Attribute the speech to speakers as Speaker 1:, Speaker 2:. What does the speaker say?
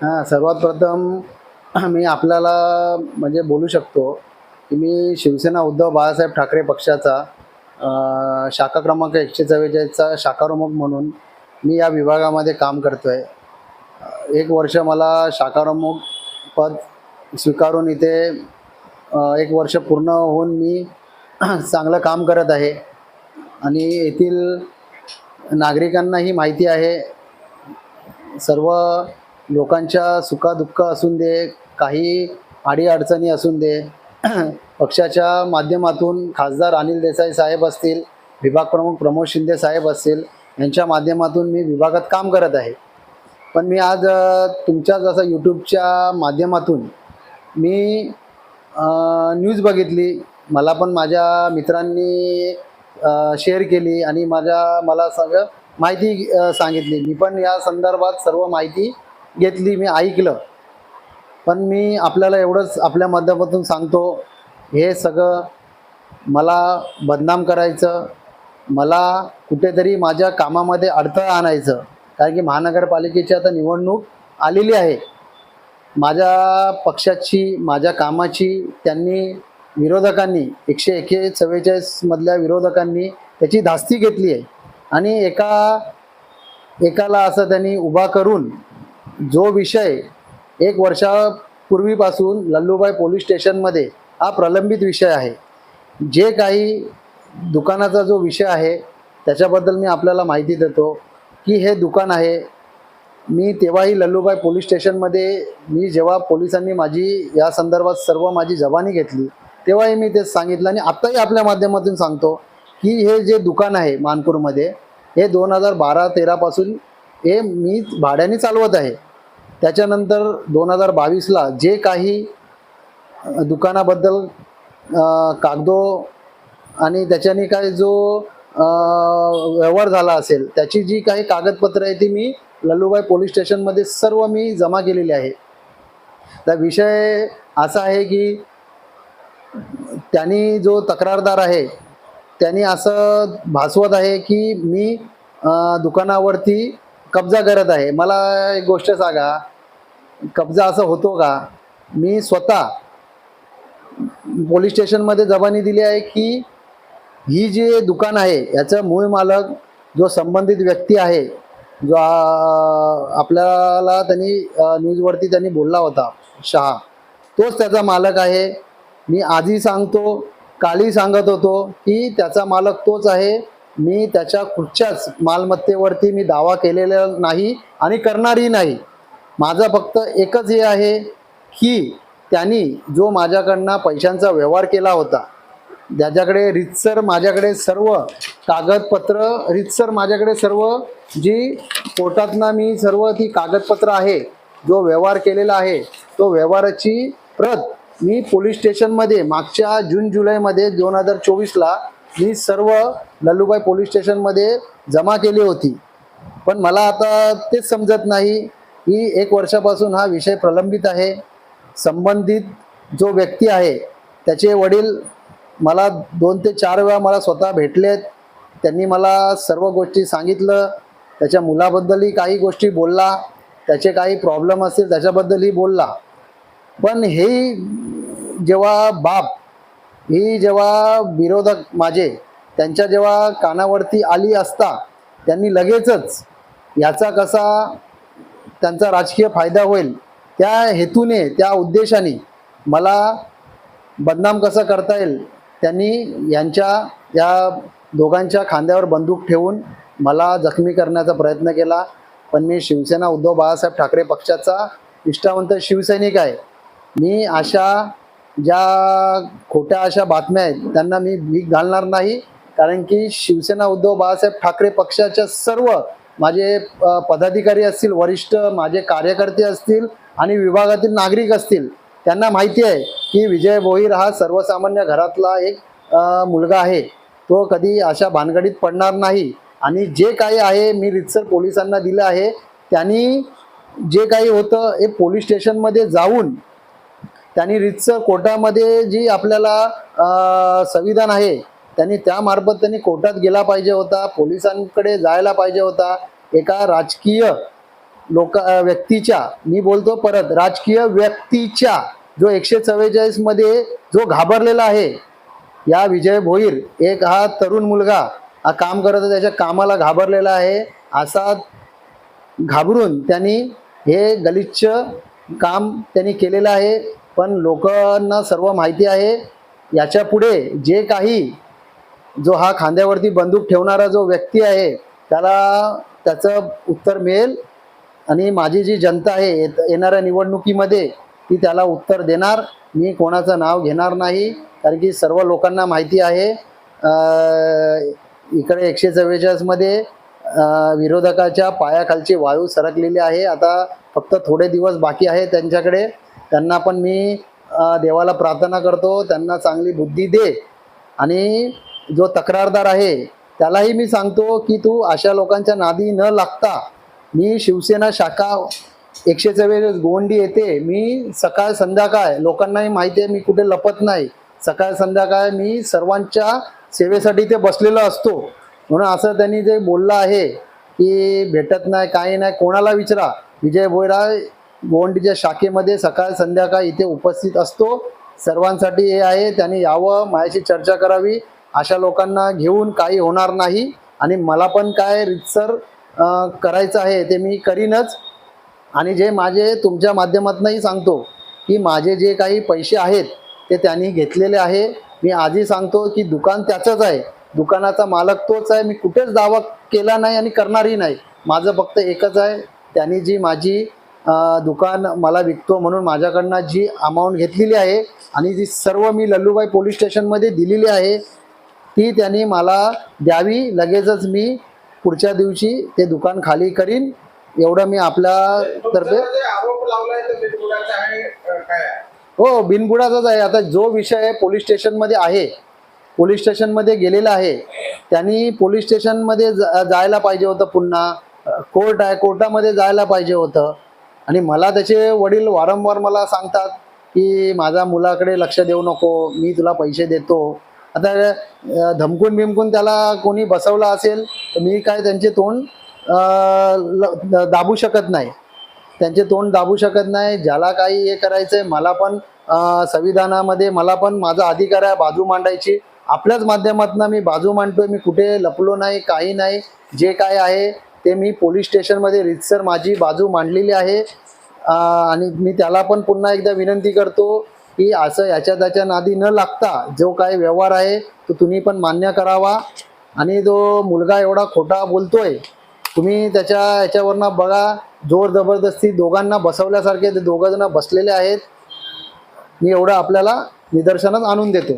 Speaker 1: हां सर्वात प्रथम मी आपल्याला म्हणजे बोलू शकतो की मी शिवसेना उद्धव बाळासाहेब ठाकरे पक्षाचा शाखा क्रमांक एकशे चव्वेचाळीसचा शाखाप्रमुख म्हणून मी या विभागामध्ये काम करतो आहे एक वर्ष मला शाखाप्रमुख पद स्वीकारून इथे एक वर्ष पूर्ण होऊन मी चांगलं काम करत आहे. आणि येथील नागरिकांनाही माहिती आहे सर्व लोकांच्या सुखादुःख असून दे काही अडीअडचणी असून दे पक्षाच्या माध्यमातून खासदार अनिल देसाई साहेब असतील विभाग प्रमुख प्रमोद शिंदे साहेब असतील यांच्या माध्यमातून मी विभागात काम करत आहे. पण मी आज तुमच्या जसं यूट्यूबच्या माध्यमातून मी न्यूज बघितली मला पण माझ्या मित्रांनी शेअर केली आणि माझ्या मला सगळं माहिती सांगितली. मी पण या संदर्भात सर्व माहिती घेतली मी ऐकलं. पण मी आपल्याला एवढंच आपल्या माध्यमातून सांगतो हे सगळं मला बदनाम करायचं मला कुठेतरी माझ्या कामामध्ये अडथळा आणायचं. कारण की महानगरपालिकेची आता निवडणूक आलेली आहे. माझ्या पक्षाची माझ्या कामाची त्यांनी विरोधकांनी एकशे एके चव्वेचाळीसमधल्या विरोधकांनी त्याची धास्ती घेतली आहे. आणि एका एकाला असं त्यांनी उभा करून जो विषय एक वर्षापूर्वीपासून लल्लूबाई पोलीस स्टेशनमध्ये हा प्रलंबित विषय आहे. जे काही दुकानाचा जो विषय आहे त्याच्याबद्दल मी आपल्याला माहिती देतो की हे दुकान आहे. मी तेव्हाही लल्लूबाई पोलीस स्टेशनमध्ये मी जेव्हा पोलिसांनी माझी या संदर्भात सर्व माझी जबानी घेतली तेव्हाही मी तेच सांगितलं आणि आत्ताही आपल्या माध्यमातून सांगतो की हे जे दुकान आहे मानपूरमध्ये हे दोन हजार बारा तेरापासून हे मी भाड्याने चालवत आहे. त्याच्यानंतर दोन हजार बावीसला जे काही दुकानाबद्दल कागदो आणि त्याच्याने काय जो व्यवहार झाला असेल त्याची जी काही कागदपत्रं आहे ती मी लल्लूबाई पोलीस स्टेशनमध्ये सर्व मी जमा केलेली आहे. त्या विषय असा आहे की त्यांनी जो तक्रारदार आहे त्यांनी असं भासवत आहे की मी दुकानावरती कब्जा करत आहे. मला एक गोष्ट सांगा. कब्जा असं होतो का? मी स्वतः पोलीस स्टेशनमध्ये जबानी दिली आहे की ही जे दुकान आहे याचं मूळ मालक जो संबंधित व्यक्ती आहे जो आपल्याला त्यांनी न्यूजवरती त्यांनी बोलला होता शहा तोच त्याचा मालक आहे. मी आजही सांगतो कालही सांगत होतो की त्याचा मालक तोच आहे. मी त्याच्या कुठच्याच मालमत्तेवरती मी दावा केलेला नाही आणि करणारही नाही. माझं फक्त एकच हे आहे की त्यांनी जो माझ्याकडनं पैशांचा व्यवहार केला होता ज्याच्याकडे रितसर माझ्याकडे सर्व कागदपत्र रितसर माझ्याकडे सर्व जी कोर्टातनं मी सर्व ती कागदपत्र आहे जो व्यवहार केलेला आहे तो व्यवहाराची प्रत मी पोलीस स्टेशनमध्ये मागच्या जून जुलैमध्ये दोन हजार चोवीसला मी सर्व लल्लूबाई पोलीस स्टेशनमध्ये जमा केली होती. पण मला आता तेच समजत नाही की एक वर्षापासून हा विषय प्रलंबित आहे. संबंधित जो व्यक्ती आहे त्याचे वडील मला दोन ते चार वेळा मला स्वतः भेटलेत. त्यांनी मला सर्व गोष्टी सांगितलं. त्याच्या मुलाबद्दलही काही गोष्टी बोलला. त्याचे काही प्रॉब्लेम असतील त्याच्याबद्दलही बोलला. पण हे जेव्हा बाप ही जेव्हा विरोधक माझे त्यांच्या जेव्हा कानावरती आली असता त्यांनी लगेचच याचा कसा त्यांचा राजकीय फायदा होईल त्या हेतूने त्या उद्देशाने मला बदनाम कसं करता येईल त्यांनी यांच्या या दोघांच्या खांद्यावर बंदूक ठेवून मला जखमी करण्याचा प्रयत्न केला. पण मी शिवसेना उद्धव बाळासाहेब ठाकरे पक्षाचा निष्ठावंत शिवसैनिक आहे. मी अशा ज्या खोट्या अशा बातम्या आहेत त्यांना मी भीक घालणार नाही कारण की शिवसेना उद्धव बाळासाहेब ठाकरे पक्षाच्या सर्व माझे पदाधिकारी असतील वरिष्ठ माझे कार्यकर्ते असतील आणि विभागातील नागरिक असतील त्यांना माहिती आहे की विजय भोईर हा सर्वसामान्य घरातला एक मुलगा आहे. तो कधी अशा भानगडीत पडणार नाही. आणि जे काही आहे मी रितसर पोलिसांना दिलं आहे त्यांनी जे काही होतं हे पोलीस स्टेशनमध्ये जाऊन त्यांनी रितसर कोर्टामध्ये जी आपल्याला संविधान आहे त्यांनी त्यामार्फत त्यांनी कोर्टात गेला पाहिजे होता पोलिसांकडे जायला पाहिजे होता. एका राजकीय लोक व्यक्तीच्या मी बोलतो परत राजकीय व्यक्तीच्या जो एकशे चव्वेचाळीसमध्ये जो घाबरलेला आहे या विजय भोईर एक हा तरुण मुलगा हा काम करत आहे, त्याच्या कामाला घाबरलेला आहे. असा घाबरून त्यांनी हे गलिच्छ काम त्यांनी केलेलं आहे. पण लोकांना सर्व माहिती आहे. याच्यापुढे जे काही जो हा खांद्यावरती बंदूक ठेवणारा जो व्यक्ती आहे त्याला त्याचं उत्तर मिळेल आणि माझी जी जनता आहे येत- येणाऱ्या निवडणुकीमध्ये ती त्याला उत्तर देणार. मी कोणाचं नाव घेणार नाही कारण की सर्व लोकांना माहिती आहे. इकडे एकशे चव्वेचाळीसमध्ये विरोधकाच्या पायाखालची वायू सरकलेली आहे. आता फक्त थोडे दिवस बाकी आहे त्यांच्याकडे. त्यांना पण मी देवाला प्रार्थना करतो त्यांना चांगली बुद्धी दे. आणि जो तक्रारदार आहे त्यालाही मी सांगतो की तू अशा लोकांच्या नादी न लागता मी शिवसेना शाखा एकशे चव्वेचाळीस गोंडी येते. मी सकाळ संध्याकाळ लोकांनाही माहिती आहे मी कुठे लपत नाही. सकाळ संध्याकाळ मी सर्वांच्या सेवेसाठी ते बसलेलो असतो. म्हणून असं त्यांनी जे बोललं आहे की भेटत नाही काही नाही कोणाला विचारा? विजय भोईरा गोवंडीच्या शाखेमध्ये सकाळ संध्याकाळ इथे उपस्थित असतो. सर्वांसाठी हे आहे. त्यांनी यावं माझ्याशी चर्चा करावी. अशा लोकांना घेऊन काही होणार नाही. आणि मला पण काय रितसर करायचं आहे ते मी करीनच. आणि जे माझे तुमच्या माध्यमातूनही सांगतो की माझे जे काही पैसे आहेत ते त्यांनी घेतलेले आहे. मी आजही सांगतो की दुकान त्याचंच आहे. दुकानाचा मालक तोच आहे. मी कुठेच दावा केला नाही आणि करणारही नाही. माझं फक्त एकच आहे. त्यांनी जी माझी दुकान मला विकतो म्हणून माझ्याकडनं जी अमाऊंट घेतलेली आहे आणि जी सर्व मी लल्लूबाई पोलीस स्टेशनमध्ये दिलेली आहे ती त्यांनी मला द्यावी. लगेचच मी पुढच्या दिवशी ते दुकान खाली करीन. एवढं मी आपल्या तर्फे? हो बिनबुडाचाच आहे. आता जो विषय आहे पोलीस स्टेशनमध्ये आहे पोलीस स्टेशनमध्ये गेलेला आहे त्यांनी पोलीस स्टेशनमध्ये जा- जायला पाहिजे होतं पुन्हा. कोर्ट आहे कोर्टामध्ये जायला पाहिजे होतं. आणि मला त्याचे वडील वारंवार मला सांगतात की माझ्या मुलाकडे लक्ष देऊ नको मी तुला पैसे देतो. आता धमकून बिमकून त्याला कोणी बसवलं असेल तर मी काय त्यांचे तोंड ल- दाबू शकत नाही. त्यांचे तोंड दाबू शकत नाही ज्याला काही हे करायचंय मला पण संविधानामध्ये मला पण माझा अधिकार आहे बाजू मांडायची. आपल्याच माध्यमातून मी बाजू मांडतोय मी कुठे लपलो नाही काही नाही जे काय आहे ते मी पोलीस स्टेशनमध्ये रितसर माझी बाजू मांडलेली आहे. आणि मी त्याला पण पुन्हा एकदा विनंती करतो की असं याच्या त्याच्या नादी न लागता जो काय व्यवहार आहे तो तुम्ही पण मान्य करावा. आणि जो मुलगा एवढा खोटा बोलतोय तुम्ही त्याच्या याच्यावरनं बघा. जोर जबरदस्ती दोघांना बसवल्यासारखे ते दोघं जण बसलेले आहेत. मी एवढं आपल्याला निदर्शनात आणून देतो.